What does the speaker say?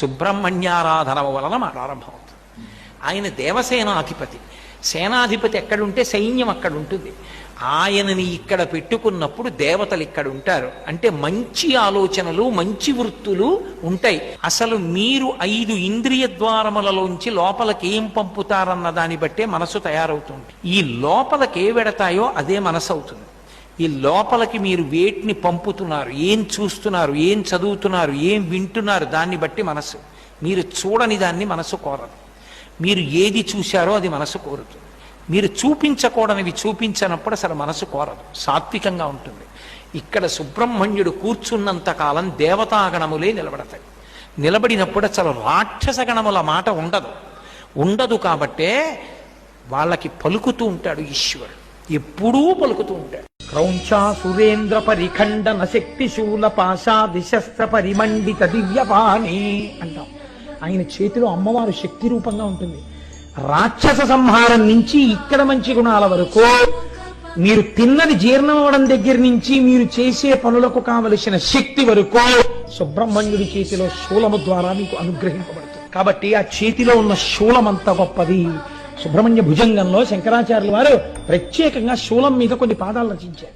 సుబ్రహ్మణ్యారాధన వలన ప్రారంభమవుతుంది. ఆయన దేవసేనాధిపతి. సేనాధిపతి ఎక్కడుంటే సైన్యం అక్కడ ఉంటుంది ఆయనని ఇక్కడ పెట్టుకున్నప్పుడు దేవతలు ఇక్కడ ఉంటారు అంటే మంచి ఆలోచనలు మంచి వృత్తులు ఉంటాయి. అసలు మీరు ఐదు ఇంద్రియ ద్వారములలోంచి లోపలికి ఏం పంపుతారన్న దాన్ని బట్టే మనసు తయారవుతుంది. ఈ లోపలకి ఏ వెడతాయో అదే మనసు అవుతుంది. ఈ లోపలికి మీరు వేటిని పంపుతున్నారు ఏం చూస్తున్నారు ఏం చదువుతున్నారు ఏం వింటున్నారు దాన్ని బట్టి మనసు. మీరు చూడని దాన్ని మనసు కోరదు. మీరు ఏది చూశారో అది మనసు కోరుతుంది మీరు చూపించకూడనివి చూపించనప్పుడు అసలు మనసు కోరదు. సాత్వికంగా ఉంటుంది. ఇక్కడ సుబ్రహ్మణ్యుడు కూర్చున్నంత కాలం దేవతాగణములే నిలబడతాయి. నిలబడినప్పుడు అసలు రాక్షస గణముల మాట ఉండదు. ఉండదు కాబట్టే వాళ్ళకి పలుకుతూ ఉంటాడు ఈశ్వరుడు. ఎప్పుడూ పలుకుతూ ఉంటాడు. క్రౌంచా సురేంద్ర పరిఖండన శక్తి శూల పరిమండిత దివ్యపాణి అంటాం. ఆయన చేతిలో అమ్మవారు శక్తి రూపంగా ఉంటుంది. రాక్షస సంహారం నుంచి ఇక్కడ మంచి గుణాల వరకు మీరు తిన్నది జీర్ణం అవడం దగ్గర నుంచి మీరు చేసే పనులకు కావలసిన శక్తి వరకు సుబ్రహ్మణ్యుడి చేతిలో శూలము ద్వారా మీకు అనుగ్రహింపబడుతుంది. కాబట్టి ఆ చేతిలో ఉన్న శూలం అంత గొప్పది. సుబ్రహ్మణ్య భుజంగంలో శంకరాచార్యులు వారు ప్రత్యేకంగా శూలం మీద కొన్ని పాదాలు రచించారు.